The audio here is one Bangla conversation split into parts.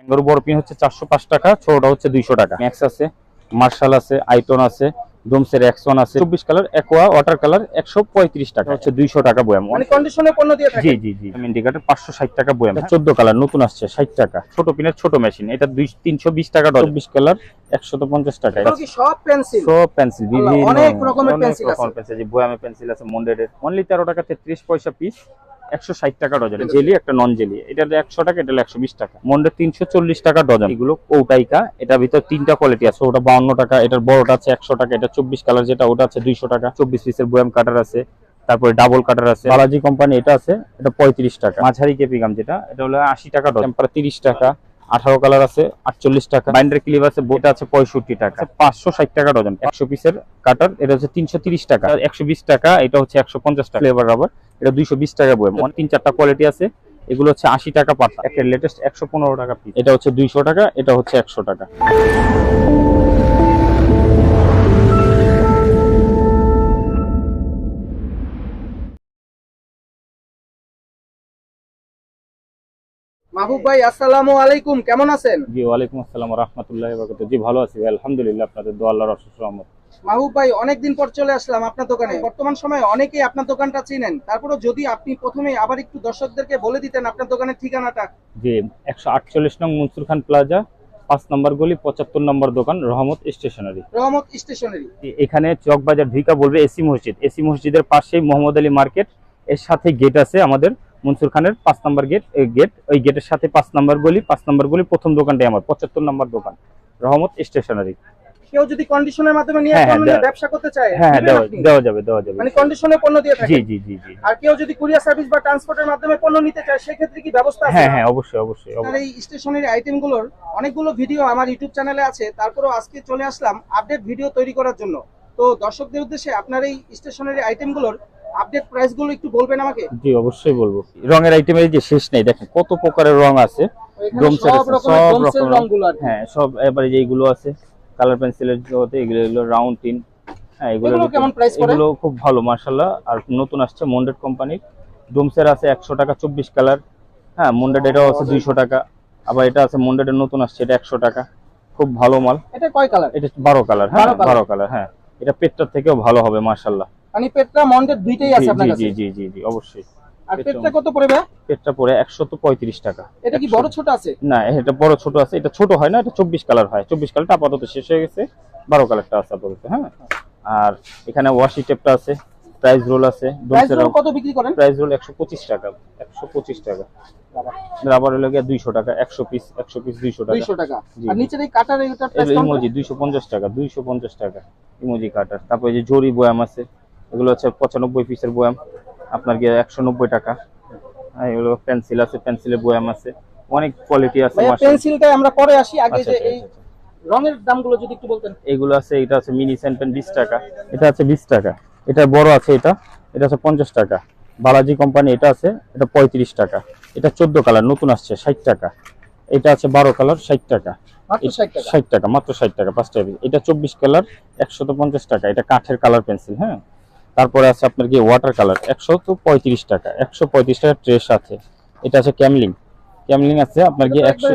ক্যাঙ্গারু বড় পিন হচ্ছে চারশো পাঁচ টাকা ছোটটা হচ্ছে দুইশো টাকা। ম্যাক্স আছে। মার্শাল আছে আইটন আছে ডোমসের একশন আছে। চব্বিশ কালার একোয়া ওয়াটার কালার একশো পঁয়ত্রিশ টাকা। হচ্ছে দুইশো টাকা বয়াম। মানে কন্ডিশনে পণ্য দিয়ে জি থাকে জি। জি ইন্ডিকেটার পাঁচশো ষাট টাকা বয়াম। চোদ্দ কালার নতুন আসছে ষাট টাকা। ছোট পিনের ছোট মেশিন এটা দুই তিনশো বিশ টাকা চব্বিশ কালার একশো পঞ্চাশ টাকা। সব পেন্সিল সব পেন্সিল বিভিন্ন অনেক রকমের অনেক আছে। বয়ামে পেন্সিল আছে মন্ডেডের অনলি তেরো টাকা তেত্রিশ পয়সা পিস একশো ষাট টাকা ডজন। জেলি একটা নন জেলি এটা একশো টাকা এটা একশো বিশ টাকা। মন্ডে তিনশো চল্লিশ টাকা ডজন। এগুলো কৌটাইকা এটার ভিতর তিনটা কোয়ালিটি আছে। ওটা বাউন্ন টাকা এটার বড়টা আছে একশো টাকা এটা চব্বিশ কালার যেটা ওটা আছে দুইশো টাকা। চব্বিশ পিসের বয়াম কাটার আছে তারপরে ডাবল কাটার আছে। বালাজি কোম্পানি এটা আছে এটা পঁয়ত্রিশ টাকা। মাঝারি কেপিগাম যেটা এটা হলো আশি টাকা ডজন। তিরিশ টাকা। আঠারো কালার আছে আটচল্লিশ টাকা। বাইন্ডার ক্লিপ আছে বোটা আছে পঁয়ষট্টি টাকা। পাঁচশো ষাট টাকা ডজন। একশো পিসের কাটার এটা হচ্ছে তিনশো তিরিশ টাকা। একশো বিশ টাকা এটা হচ্ছে একশো পঞ্চাশ টাকা। ফ্লেভার রাবার এটা দুইশো বিশ টাকা বই তিন চারটা কোয়ালিটি আছে। এগুলো হচ্ছে আশি টাকা পাতা একটা লেটেস্ট একশো পনেরো টাকা পিস এটা হচ্ছে দুইশো টাকা এটা হচ্ছে একশো টাকা। মাহবুব ভাই আসসালামু আলাইকুম। কেমন আছেন? জি ওয়ালাইকুম আসসালাম রহমতুল্লাহ জি ভালো আছি আলহামদুলিল্লাহ আপনাদের দোয়া আল্লাহর অশেষ রহমত। মাহবুব ভাই অনেকদিন পর চলে আসলাম আপনার দোকানে। বর্তমান সময়ে অনেকেই আপনার দোকানটা চিনেন। তারপরে যদি আপনি প্রথমে আবার একটু দর্শকদেরকে বলে দিতেন আপনার দোকানের ঠিকানাটা। যে একশো আটচল্লিশ নং মনসুর খান প্লাজা পাঁচ নম্বর গলি পঁচাত্তর নম্বর দোকান রহমত স্টেশনারি। রহমত স্টেশনারি। এখানে চকবাজার ভিকা বলবে এসি মসজিদ। এসি মসজিদের পাশেই মোহাম্মদ আলী মার্কেট এর সাথে গেট আছে আমাদের মনসুর খানের পাঁচ নম্বর গেট গেট ওই গেটের সাথে পাঁচ নম্বর গলি পাঁচ নম্বর গলি প্রথম দোকানটাই আমার পঁচাত্তর নম্বর দোকান রহমত স্টেশনারি। কেউ যদি কন্ডিশনের মাধ্যমে নিয়ে হ্যাঁ, হ্যাঁ, ব্যবসা করতে চায় হ্যাঁ দেওয়া যাবে দেওয়া যাবে। মানে কন্ডিশনে পণ্য দিয়ে থাকে জি জি জি জি। আর কেউ যদি কুরিয়ার সার্ভিস বা ট্রান্সপোর্টের মাধ্যমে পণ্য নিতে চায় সেক্ষেত্রে কি ব্যবস্থা আছে? হ্যাঁ হ্যাঁ অবশ্যই অবশ্যই। এই স্টেশনারি আইটেমগুলোর অনেকগুলো ভিডিও আমার ইউটিউব চ্যানেলে আছে। তারপরেও আজকে চলে আসলাম আপডেট ভিডিও তৈরি করার জন্য। তো দর্শকদের উদ্দেশ্যে আপনার এই স্টেশনারি আইটেমগুলোর আপডেট প্রাইসগুলো একটু বলবেন আমাকে? জি অবশ্যই বলব। রঙের আইটেম আইটেমের যে শেষ নেই দেখেন কত প্রকারের রং আছে। সব রকমের রকমের। রংগুলো হ্যাঁ সব এবারে যেগুলো আছে কালার পেন্সিলের জগতে এগুলো এগুলো রাউন্ড টিন হ্যাঁ এগুলো কেমন পড়ে? এগুলো খুব ভালো মার্শাল্লাহ আর নতুন আসছে মন্ডেড কোম্পানির ডোমসের আছে একশো টাকা চব্বিশ কালার। হ্যাঁ মন্ডেড এটাও আছে দুইশো টাকা। আবার এটা আছে মন্ডেডের নতুন আসছে এটা একশো টাকা। খুব ভালো মাল। এটা কয় কালার? এটা বারো কালার হ্যাঁ 12 বারো কালার হ্যাঁ। এটা পেটটার থেকেও ভালো হবে মার্শাল্লাহ মানে পেটটা মন্ডের দুইটাই আছে আপনার জি কাছে? জি জি জি জি অবশ্যই। আর পেটটা- পেটটা কত পড়বে পেটটা পড়ে একশো তো পঁয়ত্রিশ টাকা। এটা কি বড় ছোট আছে? না এটা বড় ছোট আছে। এটা ছোট হয় না এটা চব্বিশ কালার হয়। চব্বিশ কালারটা আপাতত শেষ হয়ে গেছে। কালারটা আছে আপাতত হ্যাঁ? আর এখানে ওয়াশি টেপটা আছে প্রাইস রোল আছে প্রাইস কত বিক্রি করেন? প্রাইস রোল একশো পঁচিশ টাকা একশো পঁচিশ টাকা। রাবার হলো গিয়ে দুইশো টাকা একশো পিস একশো পিস দুইশো টাকা। 200 টাকা। আর নিচের এই কাটার এটার প্রাইস ইমোজি দুইশো পঞ্চাশ টাকা দুইশো পঞ্চাশ টাকা ইমোজি কাটার তারপরে যে জরি বয়াম আছে এগুলো হচ্ছে পঁচানব্বই পিসের বয়াম। আপনার গিয়ে একশো নব্বই টাকা। আর এগুলো পেন্সিল আছে পেন্সিলের বয়াম আছে। অনেক কোয়ালিটি আছে পেন্সিলটা আমরা পরে আসি। আগে আচ্ছা, যে আচ্ছা, এই আচ্ছা। রঙের দামগুলো যদি একটু বলতেন। এগুলো আছে এটা আছে মিনি সেন পেন বিশ টাকা। এটা আছে বিশ টাকা। এটা বড় আছে এটা। এটা আছে পঞ্চাশ টাকা। বালাজি কোম্পানি এটা আছে এটা পঁয়ত্রিশ টাকা। এটা চোদ্দ কালার নতুন আসছে ষাট টাকা। এটা আছে বারো কালার ষাট টাকা। মাত্র 60 টাকা? ষাট টাকা মাত্র ষাট টাকা পাঁচ piece। এটা চব্বিশ কালার একশত পঞ্চাশ টাকা। এটা কাঠের কালার পেন্সিল হ্যাঁ। তারপরে আছে আপনার কি ওয়াটার কালার একশো তো পঁয়ত্রিশ টাকা একশো পঁয়ত্রিশ টাকা ট্রেস আছে। এটা আছে ক্যামলিং ক্যামলিং আছে আপনার কি একশো।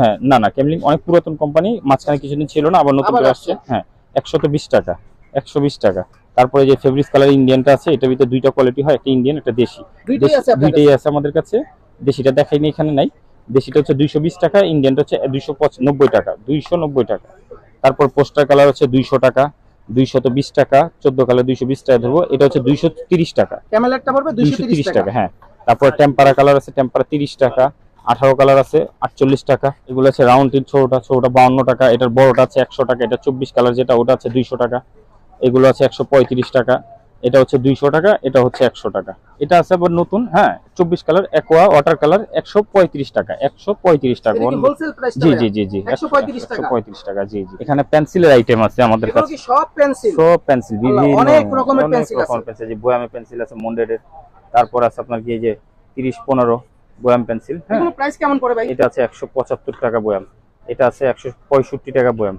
হ্যাঁ না না ক্যামলিং অনেক পুরাতন কোম্পানি মাঝখানে কিছুদিন ছিল না আবার নতুন করে আসছে। হ্যাঁ একশো তো বিশ টাকা একশো বিশ টাকা। তারপরে যে ফেব্রিক্স কালার ইন্ডিয়ানটা আছে এটার ভিতরে দুইটা কোয়ালিটি হয় একটা ইন্ডিয়ান একটা দেশি। দুইটাই আছে দুইটাই আছে আমাদের কাছে। দেশিটা দেখাইনি এখানে নাই। দেশিটা হচ্ছে দুইশো বিশ টাকা ইন্ডিয়ানটা হচ্ছে দুইশো নব্বই টাকা দুইশো নব্বই টাকা। তারপর পোস্টার কালার হচ্ছে দুইশো টাকা। দুইশত বিশ টাকা চোদ্দ কালার দুইশো বিশ টাকা ধরবো। এটা হচ্ছে দুইশো তিরিশ টাকা। ক্যামেলারটা পড়বে দুইশো 230 তিরিশ টাকা হ্যাঁ। তারপর টেম্পারা কালার আছে টেম্পারা তিরিশ টাকা আঠারো কালার আছে আটচল্লিশ টাকা। এগুলো আছে রাউন্ড টিন ছোটটা ছোটটা বাউন্ন টাকা। এটার বড়টা আছে একশো টাকা এটা চব্বিশ কালার যেটা ওটা আছে দুইশো টাকা। এগুলো আছে একশো পঁয়ত্রিশ টাকা। এটা হচ্ছে দুইশো টাকা এটা হচ্ছে একশো টাকা। এটা আছে আবার নতুন হ্যাঁ চব্বিশ কালার একোয়া ওয়াটার কালার একশো পঁয়ত্রিশ টাকা একশো পঁয়ত্রিশ টাকা। জি জি জি জি 135 টাকা। পঁয়ত্রিশ টাকা জি জি। এখানে পেন্সিলের আইটেম আছে আমাদের কাছে। সব পেন্সিল সব পেন্সিল বিভিন্ন অনেক রকমের pencil আছে। পেন্সিল যে বয়ামে পেন্সিল আছে মন্ডেডের তারপর আছে আপনার কি যে তিরিশ পনেরো বয়াম পেন্সিল হ্যাঁ? প্রাইস কেমন পড়ে ভাই? এটা আছে একশো পঁচাত্তর টাকা বয়াম। এটা আছে একশো পঁয়ষট্টি টাকা বয়াম।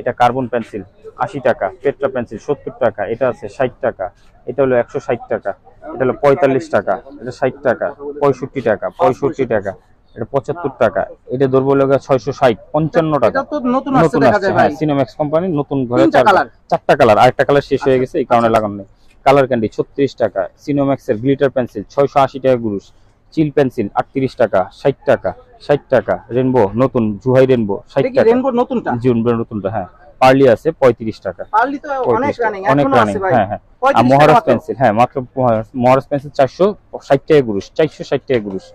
এটা কার্বন পেন্সিল আশি টাকা পেট্রা পেন্সিল সত্তর টাকা এটা আছে ষাট টাকা এটা হলো একশো ষাট টাকা এটা হলো পঁয়তাল্লিশ টাকা এটা ষাট টাকা পঁয়ষট্টি টাকা পঁয়ষট্টি টাকা এটা পঁচাত্তর টাকা এটা ধরবো লোক ছয়শো ষাট পঞ্চান্ন টাকা। নতুন আসছে হ্যাঁ সিনোম্যাক্স কোম্পানি নতুন ঘরে চারটা কালার আরেকটা কালার শেষ হয়ে গেছে এই কারণে লাগানো নেই। কালার ক্যান্ডি ছত্রিশ টাকা সিনোম্যাক্স এর গ্লিটার পেন্সিল ছয়শো আশি টাকা গুরুশ চিল পেন্সিল আটত্রিশ টাকা ষাট টাকা ষাট টাকা রেনবো নতুন জুহাই রেনবো ষাট টাকা। রেনবো নতুনটা? জুন নতুনটা হ্যাঁ। পার্লি আছে পঁয়ত্রিশ টাকা। পারলি তো অনেক রানিং অনেক রানিং হ্যাঁ হ্যাঁ। আর মহারাজ। পেন্সিল হ্যাঁ মাত্র মহারাজ- পেন্সিল চারশো ষাট টাকা গুরুশ চারশো ষাট টাকা গুরুশ।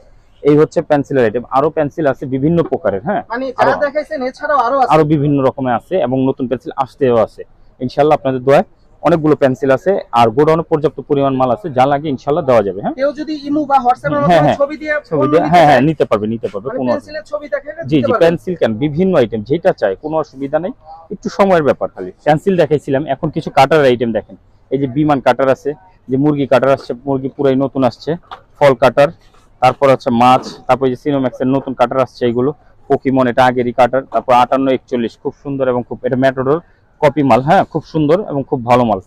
এই হচ্ছে পেন্সিলের আইটেম আরও পেন্সিল আছে বিভিন্ন প্রকারের হ্যাঁ। মানে আরো- দেখাইছেন এছাড়াও আরও আছে। আরও বিভিন্ন রকমের আছে এবং নতুন পেন্সিল আসতেও আছে। ইনশাল্লাহ আপনাদের দোয়ায় অনেকগুলো পেন্সিল আছে আর গোডাউনে পর্যাপ্ত পরিমাণ মাল আছে যা লাগে ইনশাল্লাহ দেওয়া যাবে হ্যাঁ? কেউ যদি ইমু বা হোয়াটসঅ্যাপের হ্যাঁ, মাধ্যমে হ্যাঁ। ছবি দিয়ে ছবি দিয়ে নিতে হ্যাঁ হ্যাঁ নিতে পারবে নিতে পারবে মানে কোনো পেন্সিলের ছবি দেখাইলে জি জি পেন্সিল কেন? বিভিন্ন আইটেম যেটা চাই কোনো অসুবিধা নেই একটু সময়ের ব্যাপার খালি। পেন্সিল দেখাইছিলাম এখন কিছু কাটার আইটেম দেখেন। এই যে বিমান কাটার আছে যে মুরগি কাটার আসছে মুরগি পুরাই নতুন আসছে ফল কাটার তারপর হচ্ছে মাছ তারপর যে সিনোম্যাক্সের নতুন কাটার আসছে এগুলো পোকিমন এটা আগেরই কাটার তারপর আটান্ন একচল্লিশ খুব সুন্দর এবং খুব এটা ম্যাটোডোর কপি মাল হ্যাঁ? খুব সুন্দর এবং খুব ভালো মাল।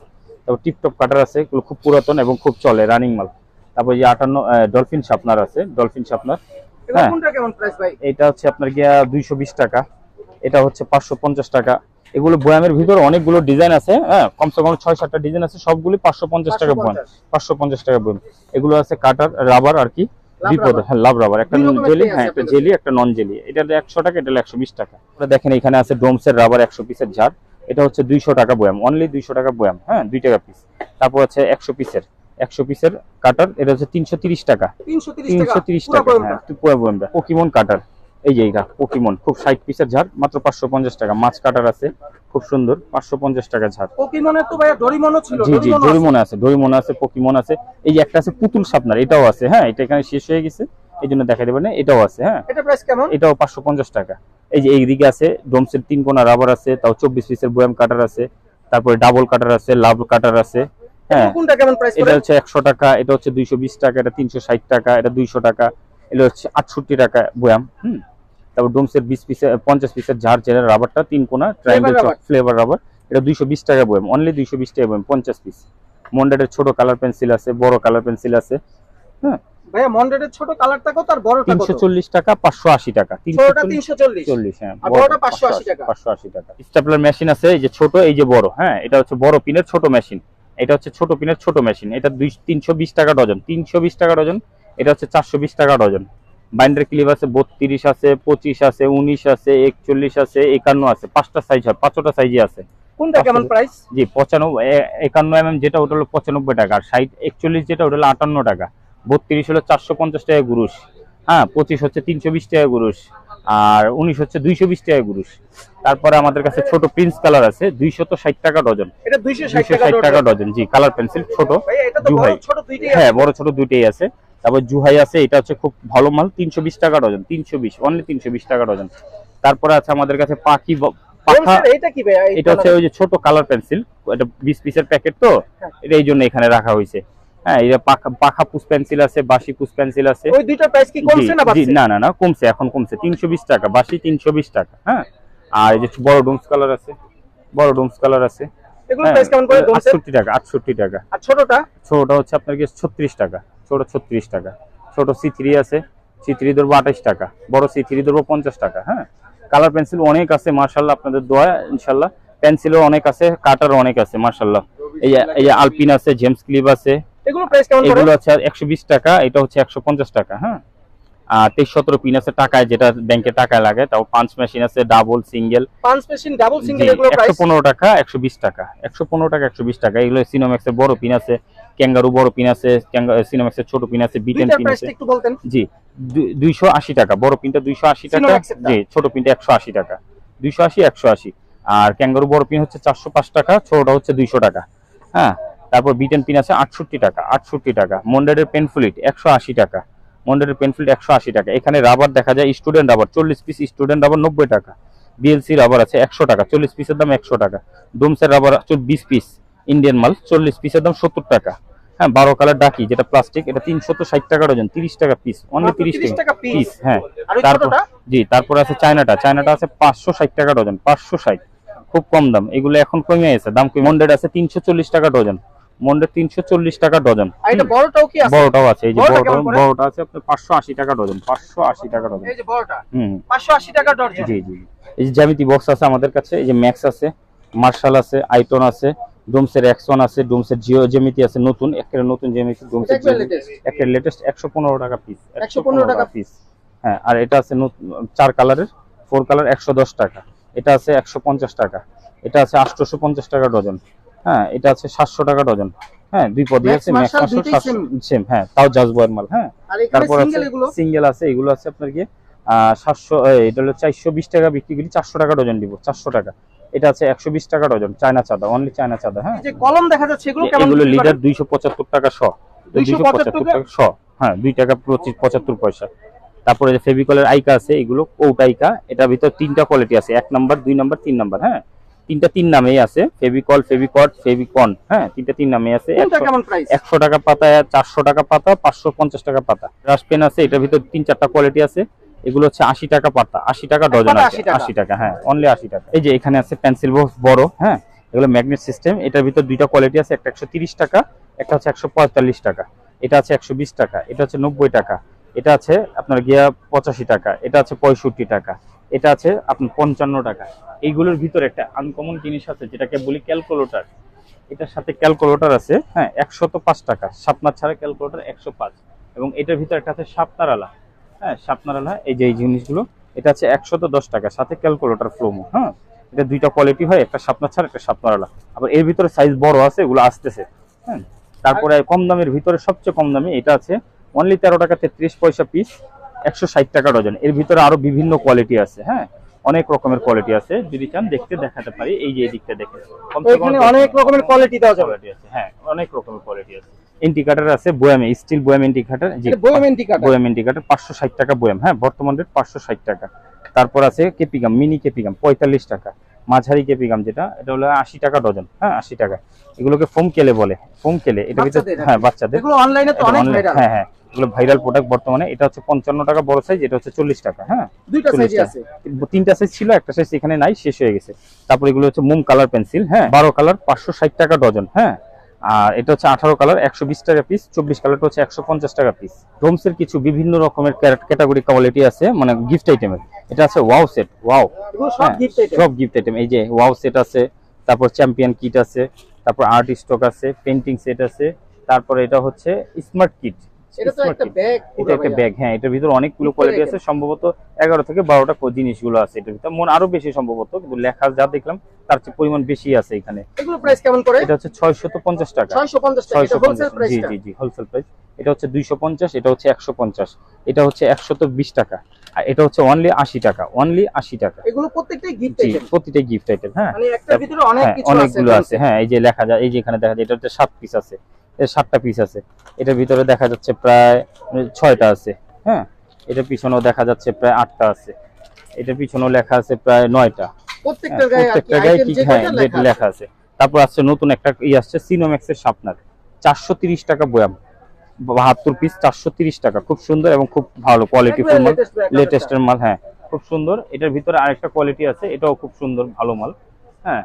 তারপর টিপটপ কাটার আছে এগুলো খুব পুরাতন এবং খুব চলে রানিং মাল। তারপর যে আটান্ন ডলফিন শার্পনার আছে ডলফিন শার্পনার হ্যাঁ। এটা হচ্ছে আপনার গিয়া দুইশো বিশ টাকা। এটা হচ্ছে পাঁচশো পঞ্চাশ টাকা। এগুলো বয়ামের ভিতরে অনেকগুলো ডিজাইন আছে হ্যাঁ? কমসে কম ছয় সাতটা ডিজাইন আছে সবগুলি পাঁচশো পঞ্চাশ টাকা বয়াম। পাঁচশো পঞ্চাশ। টাকা বয়াম। এগুলো আছে কাটার রাবার আর কি বিপদ হ্যাঁ লাভ রাবার একটা জেলি হ্যাঁ একটা জেলি একটা নন জেলি এটা একশো টাকা এটা একশো বিশ টাকা। দেখেন এখানে আছে ডোমসের রাবার একশো পিসের ঝাড়। এটা হচ্ছে দুইশো টাকা বয়াম অনলি দুইশো টাকা বয়াম হ্যাঁ দুই টাকা পিস তারপর আছে একশো পিসের একশো পিসের কাটার এটা হচ্ছে তিনশো তিরিশ টাকা। তিনশো তিরিশ টাকা। হ্যাঁ পুরো বয়ামটা। পোকিমন কাটার এই যে এইটা পোকিমন খুব ষাট পিসের ঝাড় মাত্র পাঁচশো পঞ্চাশ টাকা। মাছ কাটার আছে খুব সুন্দর পাঁচশো পঞ্চাশ টাকা ঝাড়। পোকিমনের তো ভাইয়া ডরিমনও ছিল জি জি। ডরিমন আছে। ডরিমন আছে পোকিমন আছে। এই যে একটা আছে পুতুল সাপনার এটাও আছে হ্যাঁ এটা এখানে শেষ হয়ে গেছে এই জন্য দেখা দেবেন এটাও আছে হ্যাঁ। এটা প্রাইস কেমন? এটাও পাঁচশো পঞ্চাশ টাকা। এই যে এইদিকে আছে ডোমসের তিন কোনা রাবার আছে তাও চব্বিশ পিসের বয়াম কাটার আছে তারপরে ডাবল কাটার আছে লাভ কাটার আছে হ্যাঁ। কোনটা কেমন প্রাইস এটা হচ্ছে একশো টাকা এটা হচ্ছে দুইশো বিশ টাকা এটা তিনশো ষাট টাকা এটা দুইশো টাকা এটা হচ্ছে আটষট্টি টাকা বয়াম হুম। তারপর ডোমসের বিশ পিসের পঞ্চাশ পিসের ঝাড় যেটা রাবারটা তিন কোনা rubber। ফ্লেভার রাবার এটা দুইশো বিশ টাকা বয়াম অনলি দুইশো বিশ টাকা বয়াম পঞ্চাশ পিস মন্ডারের ছোট কালার পেন্সিল আছে বড় কালার পেন্সিল আছে হ্যাঁ। ভাইয়া মন্ডেটের ছোট কালারটা কত আর বড়টা কত? চল্লিশ টাকা পাঁচশো আশি টাকা তিনশো ছোটটা 340 চল্লিশ। হ্যাঁ আর বড়টা 580 টাকা। স্টেপলার মেশিন আছে এই যে ছোট এই যে বড় হ্যাঁ এটা হচ্ছে বড় পিনের ছোট মেশিন। এটা হচ্ছে ছোট পিনের ছোট মেশিন। এটা দুই তিনশো বিশ টাকা ডজন তিনশো বিশ টাকা ডজন এটা হচ্ছে চারশো বিশ টাকা ডজন। বাইন্ডার ক্লিপ আছে বত্রিশ আছে পঁচিশ আছে উনিশ আছে একচল্লিশ আছে একান্ন আছে পাঁচটা সাইজ হয় পাঁচটা সাইজে আছে। কোনটা কেমন প্রাইস জি পঁচানব্বই এ- একান্ন এম এম যেটা ওটা হলো পঁচানব্বই টাকা আর ষাট একচল্লিশ যেটা ওটা হলো আটান্ন টাকা। বত্রিশ হলো চারশো পঞ্চাশ টাকা গুরুশ। হ্যাঁ পঁচিশ হচ্ছে তিনশো বিশ টাকা গুরুশ আর উনিশ হচ্ছে দুইশো বিশ টাকা গুরুশ। তারপরে আমাদের কাছে ছোট প্রিন্স কালার আছে দুইশত ষাট টাকা ডজন। দুইশো ষাট টাকা ডজন। জি কালার পেন্সিল ছোট এটা জুহাই। হ্যাঁ বড় ছোট দুইটাই আছে। তারপর জুহাই আছে এটা হচ্ছে খুব ভালো মাল তিনশো বিশ টাকা ডজন তিনশো বিশ অনলি তিনশো বিশ টাকা ডজন। তারপরে আছে আমাদের কাছে পাখি পাখা। এইটা কি এটা হচ্ছে ওই যে ছোট কালার পেন্সিল এটা বিশ পিসের প্যাকেট তো? হ্যাঁ। এটা এই জন্য এখানে রাখা হয়েছে। হ্যাঁ এটা পাখা পাখা পুষ পেন্সিল আছে বাসি পুষ পেন্সিল আছে। ওই দুইটার প্রাইস কি কমছে না বাড়ছে? না না না কমছে এখন কমছে। তিনশো বিশ টাকা বাসি তিনশো বিশ টাকা হ্যাঁ? আর এই যে বড় ডোমস কালার আছে বড় ডোমস কালার আছে। এগুলো হ্যাঁ, প্রাইস কেমন করে ডোমসের আটষট্টি টাকা আটষট্টি টাকা। আর ছোটটা? ছোটটা হচ্ছে আপনার কি টাকা ছোট ছত্রিশ টাকা। ছোট আছে ধরবো আঠাশ টাকা বড় ধরবো পঞ্চাশ টাকা হ্যাঁ? কালার পেন্সিল অনেক আছে মার্শাল্লাহ আপনাদের দোয়া ইনশাল্লাহ পেন্সিলও অনেক আছে কাটারও অনেক আছে মার্শাল্লাহ এই এই আলপিন আছে জেমস ক্লিপ আছে এগুলো প্রাইস কেমন এগুলো পড়ে হচ্ছে একশো বিশ টাকা এটা হচ্ছে একশো পঞ্চাশ টাকা হ্যাঁ? আর পিন আছে টাকায় যেটা ব্যাংকে টাকায় লাগে তাও পাঁচ মেশিন আছে ডাবল সিঙ্গেল পাঁচ মেশিন ডাবল সিঙ্গেল এগুলো প্রাইস পনেরো টাকা একশো বিশ টাকা একশো পনেরো টাকা একশো বিশ টাকা। এগুলো সিনোম্যাক্সের বড় পিন আছে ক্যাঙ্গারু বড় পিন আছে সিনোম্যাক্সের ছোট পিন আছে বিটেন পিন আছে। একটু বলতেন। জি দু- দুইশো আশি টাকা বড় পিনটা দুইশো আশি টাকা। Cinemax-এরটা? জি ছোট পিনটা একশো আশি টাকা। দুইশো আশি একশো আশি। আর ক্যাঙ্গারু বড় পিন হচ্ছে চারশো পাঁচ টাকা ছোটটা হচ্ছে দুইশো টাকা হ্যাঁ? তারপর বিটেন পিন আছে আটষট্টি টাকা আটষট্টি টাকা। মন্ডেডের পেন ফ্লিট একশো আশি টাকা। মন্ডেডের পেন ফ্লিট একশো আশি টাকা। এখানে রাবার দেখা যায় স্টুডেন্ট রাবার চল্লিশ পিস স্টুডেন্ট রাবার নব্বই টাকা। বিএলসি রাবার আছে একশো টাকা চল্লিশ পিসের দাম একশো টাকা। ডোমসের রাবার বিশ পিস ইন্ডিয়ান মাল চল্লিশ পিসের দাম সত্তর টাকা। হ্যাঁ বারো কালার ডাকি যেটা প্লাস্টিক এটা তিনশো তো ষাট টাকা ডজন তিরিশ টাকা পিস অনলি তিরিশ 30 টাকা পিস হ্যাঁ। তারপর জি তারপর আছে চায়নাটা চায়নাটা আছে পাঁচশো ষাট টাকা ডজন পাঁচশো ষাট। খুব কম দাম। এগুলো এখন কমে গেছে দাম কমে মন্ডেড আছে তিনশো চল্লিশ টাকা ডজন। মন্ডে তিনশো চল্লিশ টাকা ডজন। এটা বড়টাও কি আছে? বড়টাও আছে এই যে বড়টা বড়টা আছে আপনার পাঁচশো আশি টাকা ডজন পাঁচশো আশি টাকা ডজন। এই যে বড়টা? হুম পাঁচশো আশি টাকা ডর্জন জি জি। এই যে জ্যামিতি বক্স আছে আমাদের কাছে এই যে ম্যাক্স আছে মার্শাল আছে আইটন আছে ডোমসের এক্সন আছে ডোমসের জিও জ্যামিতি আছে নতুন একেবারে নতুন জ্যামিতি ডোমসের। একের লেটেস্ট একশো পনেরো টাকা পিস 115 টাকা পিস হ্যাঁ আর এটা আছে চার কালারের ফোর কালার একশো দশ টাকা। এটা আছে একশো পঞ্চাশ টাকা। এটা আছে আটশোশো পঞ্চাশ টাকা ডজন। হ্যাঁ এটা আছে সাতশো টাকা ডজন। হ্যাঁ দুই পদই আছে ম্যাক্স? সেম হ্যাঁ তাও জাজবয়ের মাল হ্যাঁ। তারপর আছে সিঙ্গেল আছে এগুলো আছে আপনার কি সাতশো এটা হলো চারশো বিশ টাকা বিক্রি করি চারশো টাকা ডজন দিব চারশো টাকা। এটা আছে একশো বিশ টাকা ডজন চায়না চাঁদা অনলি চায়না চাঁদা হ্যাঁ। কলম দেখা যাচ্ছে এগুলো লিটার দুইশো পঁচাত্তর টাকা শ। 275 টাকা? শ হ্যাঁ দুই টাকা পঁচিশ পঁচাত্তর পয়সা। তারপরে ফেভিকলের আইকা আছে এগুলো কৌটা আইকা এটার ভিতর তিনটা কোয়ালিটি আছে এক নাম্বার দুই নাম্বার তিন নাম্বার হ্যাঁ। তিনটা তিন নামেই আছে ফেভিকল ফেভিকট ফেভিকন হ্যাঁ তিনটা তিন নামে আছে। কোনটা 100 কেমন প্রাইস একশো টাকা পাতা চারশো টাকা পাতা পাঁচশো পঞ্চাশ টাকা পাতা। ব্রাশ পেন আছে এটার ভিতর তিন চারটা কোয়ালিটি আছে। এগুলো হচ্ছে আশি টাকা পাতা আশি টাকা ডজন পাতা আছে 80 টাকা। আশি টাকা হ্যাঁ অনলি আশি টাকা। এই যে এখানে আছে পেন্সিল বক্স বড় হ্যাঁ এগুলো ম্যাগনেট সিস্টেম এটার ভিতর দুইটা কোয়ালিটি আছে একটা একশো তিরিশ টাকা একটা হচ্ছে একশো পঁয়তাল্লিশ টাকা এটা আছে একশো বিশ টাকা এটা হচ্ছে নব্বই টাকা এটা আছে আপনার গিয়া পঁচাশি টাকা এটা আছে পঁয়ষট্টি টাকা। এটা আছে আপনার পঞ্চান্ন টাকা। এইগুলোর ভিতরে একটা আনকমন জিনিস আছে, যেটাকে বলি ক্যালকুলেটর এটার সাথে ক্যালকুলেটর আছে হ্যাঁ একশত পাঁচ টাকা। সাপনার ছাড়া ক্যালকুলেটার একশো পাঁচ। এবং এটার ভিতরে একটা আছে সাপনারালা হ্যাঁ সাপনারালা এই যে এই জিনিসগুলো, এটা আছে একশত দশ টাকা। সাথে ক্যালকুলেটার ফ্লোমো হ্যাঁ এটা দুইটা কোয়ালিটি হয়, একটা সাপনার ছাড়া, একটা সাপনারালা আবার এর ভিতরে সাইজ বড় আছে, এগুলো আসতেছে হ্যাঁ। তারপরে কম দামের ভিতরে সবচেয়ে কম দামে, এটা আছে অনলি তেরো টাকা তেত্রিশ পয়সা পিস একশো ষাট টাকা ডজন। এর ভিতরে আরও বিভিন্ন কোয়ালিটি আছে হ্যাঁ? অনেক রকমের কোয়ালিটি আছে। যদি চান দেখতে দেখাতে পারি এই যে দিকটা দেখে অনেক রকমের কোয়ালিটি দেওয়া যাবে। আছে হ্যাঁ অনেক রকমের কোয়ালিটি আছে। ইন্ডিকেটর আছে বয়ামে স্টিল বয়াম ইন্ডিকেটর জি। বয়াম? বয়াম ইন্ডিকেটর টাকা বোয়াম হ্যাঁ বর্তমান রেট পাঁচশো ষাট টাকা। তারপর আছে কেপিগাম মিনি কেপিগাম পঁয়তাল্লিশ টাকা। মাঝারি কেপিগাম যেটা এটা হলো আশি টাকা ডজন। হ্যাঁ আশি টাকা। এগুলোকে ফোম কেলে বলে ফোম কেলে। এটা ভিতরে হ্যাঁ বাচ্চাদের। এগুলো অনলাইনে তো অনেক ভাইরাল হ্যাঁ হ্যাঁ। এগুলো ভাইরাল প্রোডাক্ট বর্তমানে। এটা হচ্ছে পঞ্চান্ন টাকা বড় সাইজ এটা হচ্ছে চল্লিশ টাকা। হ্যাঁ দুইটা সাইজই আছে। তিনটা সাইজ ছিল একটা সাইজ এখানে নাই শেষ হয়ে গেছে। তারপর এগুলো হচ্ছে মোম কালার পেন্সিল হ্যাঁ বারো কালার পাঁচশো ষাট টাকা ডজন। হ্যাঁ আর এটা হচ্ছে আঠারো কালার একশো বিশ টাকা পিস চব্বিশ কালারটা হচ্ছে একশো পঞ্চাশ টাকা পিস ডোমসের কিছু বিভিন্ন রকমের ক্যাটাগরি কোয়ালিটি আছে মানে গিফট আইটেমের এটা আছে ওয়াও সেট ওয়াও সব গিফট আইটেম সব এই যে ওয়াও সেট আছে তারপর চ্যাম্পিয়ন কিট আছে তারপর আর্ট স্টক আছে পেন্টিং সেট আছে তারপর এটা হচ্ছে স্মার্ট কিট এটা একটা ব্যাগ হ্যাঁ এটার ভিতরে অনেকগুলো কোয়ালিটি আছে। সম্ভবত এগারো থেকে বারোটা জিনিসগুলো আছে এটার ভিতরে। মন আরও বেশি সম্ভবত কিন্তু লেখা যা দেখলাম তার চেয়ে পরিমাণ বেশি আছে এখানে। এটা হচ্ছে দুইশো পঞ্চাশ এটা হচ্ছে একশো পঞ্চাশ এটা হচ্ছে 250 বিশ টাকা। আর এটা হচ্ছে অনলি 80 টাকা। অনলি 80 টাকা। এগুলো প্রত্যেকটাই গিফট আইটেম হ্যাঁ। ভিতরে অনেক হ্যাঁ, অনেকগুলো আছে। হ্যাঁ এই যে লেখা যায় এই যে এখানে দেখা যায় এটা হচ্ছে সাত পিস আছে। সাতটা পিস আছে। এটার ভিতরে দেখা যাচ্ছে প্রায় মানে ছয়টা আছে। হ্যাঁ এটার পিছনেও দেখা যাচ্ছে প্রায় আটটা আছে। এটার পিছনেও লেখা আছে প্রায় নয়টা। প্রত্যেকটা গায়ে আইটেম কি যে হ্যাঁ লেখা আছে। তারপর আসছে নতুন একটা ই আসছে সিনোম্যাক্সের শার্পনার চারশো তিরিশ টাকা বয়াম। বাহাত্তর পিস চারশো তিরিশ টাকা। খুব সুন্দর এবং খুব ভালো কোয়ালিটি ফুল মাল। লেটেস্টের মাল হ্যাঁ খুব সুন্দর। এটার ভিতরে আরেকটা কোয়ালিটি আছে এটাও খুব সুন্দর ভালো মাল। হ্যাঁ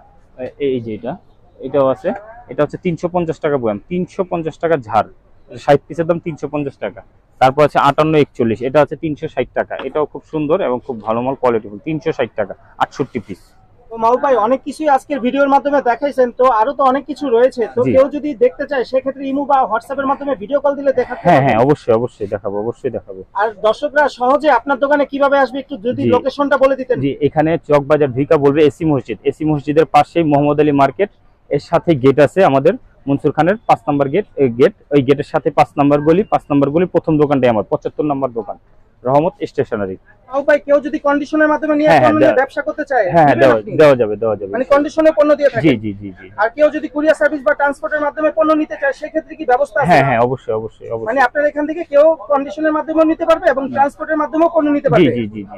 এই যে এটা এটাও আছে। এটা হচ্ছে তিনশো পঞ্চাশ টাকা বয়াম। তিনশো পঞ্চাশ টাকা ঝাড়। ষাট পিসের দাম তিনশো পঞ্চাশ টাকা। তারপর আছে আটান্ন একচল্লিশ এটা আছে তিনশো ষাট টাকা। এটাও খুব সুন্দর এবং খুব ভালো মাল কোয়ালিটি তিনশো ষাট টাকা আটষট্টি পিস তো অনেক কিছুই আজকের ভিডিওর মাধ্যমে দেখাইছেন তো আরও তো অনেক কিছু রয়েছে। তো কেউ যদি দেখতে চায় সেক্ষেত্রে ইমো বা হোয়াটসঅ্যাপের মাধ্যমে ভিডিও কল দিলে দেখাতে হ্যাঁ হ্যাঁ অবশ্যই অবশ্যই দেখাবো অবশ্যই দেখাবো। আর দর্শকরা সহজে আপনার দোকানে কীভাবে আসবে একটু যদি লোকেশনটা বলে দিতেন। জি এখানে চকবাজার ঢুইকা বলবে এসি মসজিদ। এসি মসজিদের পাশেই মোহাম্মদ আলী মার্কেট এর সাথে গেট আছে আমাদের মনসুর খানের পাঁচ নাম্বার গেট গেট ওই গেটের সাথে পাঁচ নাম্বার গলি পাঁচ নাম্বার গলি প্রথম দোকানটাই আমার পঁচাত্তর নাম্বার দোকান রহমত স্টেশনারি। ভাই কেউ যদি কন্ডিশনের মাধ্যমে নিয়ে হ্যাঁ, হ্যাঁ, ব্যবসা করতে চায় হ্যাঁ হ্যাঁ দেওয়া যাবে দেওয়া যাবে। মানে কন্ডিশনে পণ্য দিয়ে জি থাকে। জি জি জি আর কেউ যদি কুরিয়ার সার্ভিস বা ট্রান্সপোর্টের মাধ্যমে পণ্য নিতে চায় সেক্ষেত্রে কি ব্যবস্থা আছে হ্যাঁ হ্যাঁ অবশ্যই অবশ্যই মানে আপনার এখান থেকে কেউ কন্ডিশনের মাধ্যমেও নিতে পারবে এবং ট্রান্সপোর্টের মাধ্যমেও পণ্য নিতে পারবে? জি জি জি জি।